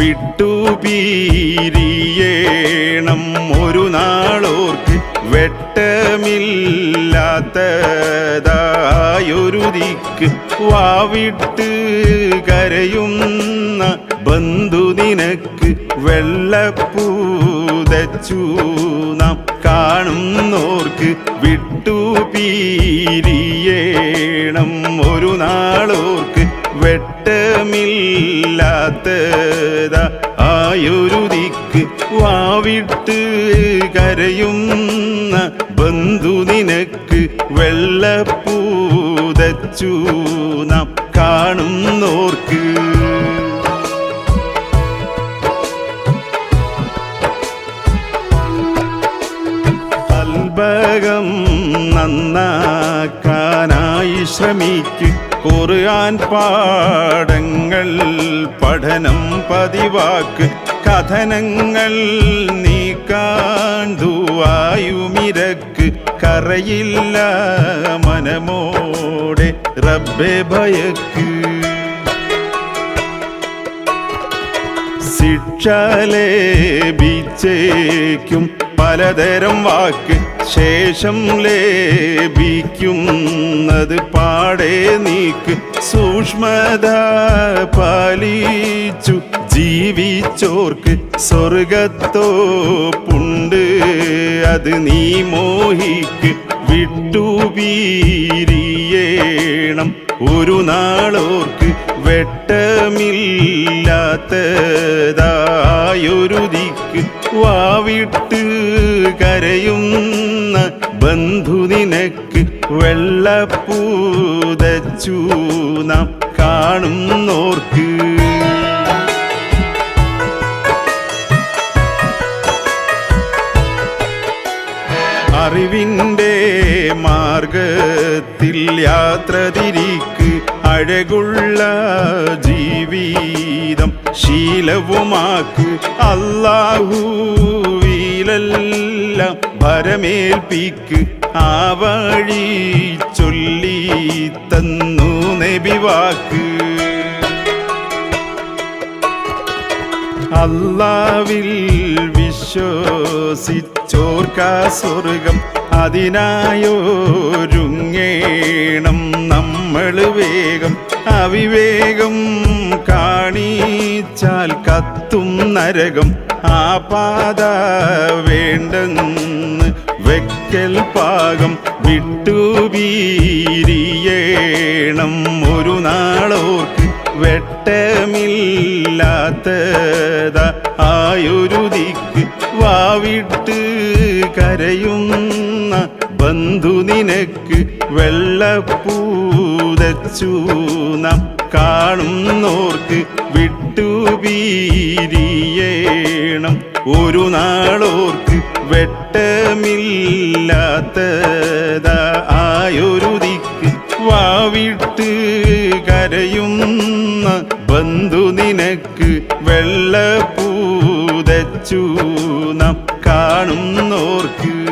വിട്ടുപീരിയേണം ഒരു നാളോർക്ക് വെട്ടമില്ലാത്തതായൊരു ദിക്ക് വാവിട്ട് കരയുന്ന ബന്ധു നിനക്ക് വെള്ളപ്പൂതച്ചു നാം കാണുന്നോർക്ക് വിട്ടുപീരിയേണം ഒരു നാളോർക്ക് വെട്ടമില്ലാത്തതാ. ആയൊരുതിക്ക് വാവിട്ട് കരയുന്ന ബന്ധു നിനക്ക് വെള്ളപ്പൂതച്ചു നാം കാണുന്നോർക്ക്. കൽബകം നന്നാക്കാനായി ശ്രമിക്ക്. ഖുർആൻ പാഠങ്ങൾ പഠനം പതിവാക്ക് കഥനങ്ങൾ നീക്കാണ്ടുവായുമിരക്ക് കറയില്ല മനമോടെ റബ്ബെ ഭയക്ക്. ശിക്ഷ ബീച്ചേക്കും പലതരം വാക്ക് ശേഷം ലേപിക്കുന്നത് പാടെ നീക്ക്. സൂക്ഷ്മത പാലിച്ചു ജീവിച്ചോർക്ക് സ്വർഗത്തോ പുണ്ട്. അത് നീ മോഹിക്ക് വിട്ടുപീരിയേണം ഒരു നാളോർക്ക് വെട്ടമില്ലാത്തതായൊരു ദിക്ക് വാവിട്ട് കരയുന്ന ബന്ധു നിനക്ക് വെള്ളപ്പൂതച്ചു നാം കാണുന്നോർക്ക്. അറിവിന്റെ മാർഗത്തിൽ യാത്ര തിരിക്ക് അഴകുള്ള ജീവിതം ശീലവുമാക്ക്. അല്ലാഹുവിലെല്ലാം ഭരമേൽപ്പിക്ക് ആ വഴി ചൊല്ലി തന്നു നബിവാക്ക് അല്ലാവിൽ വിശ്വസിച്ചോർക്കാ സ്വർഗം അതിനായോരുങ്ങേണം നമ്മൾ വേഗം. അവിവേകം കാണിച്ചാൽ കത്തും നരകം ആ പാത വേണ്ടെന്ന് വെക്കൽ പാകം വിട്ടുപീരിയേണം ഒരു നാളോർക്ക് വെട്ടമില്ലാത്തത. ആയൊരു ദിക്ക് വാവിട്ട് കരയുന്ന ബന്ധു നിനക്ക് വെള്ളപ്പൂതച്ചു. നാം കാണുന്നോർക്ക് വിട്ടുപീരിയേണം. ഒരു നാളോർക്ക് വെട്ടമില്ലാത്തതാ. ആയൊരു ദിക്ക് വാവിട്ട് കരയുന്ന ബന്ധു നിനക്ക് വെള്ളപ്പൂതച്ചു. നാം കാണുന്നോർക്ക്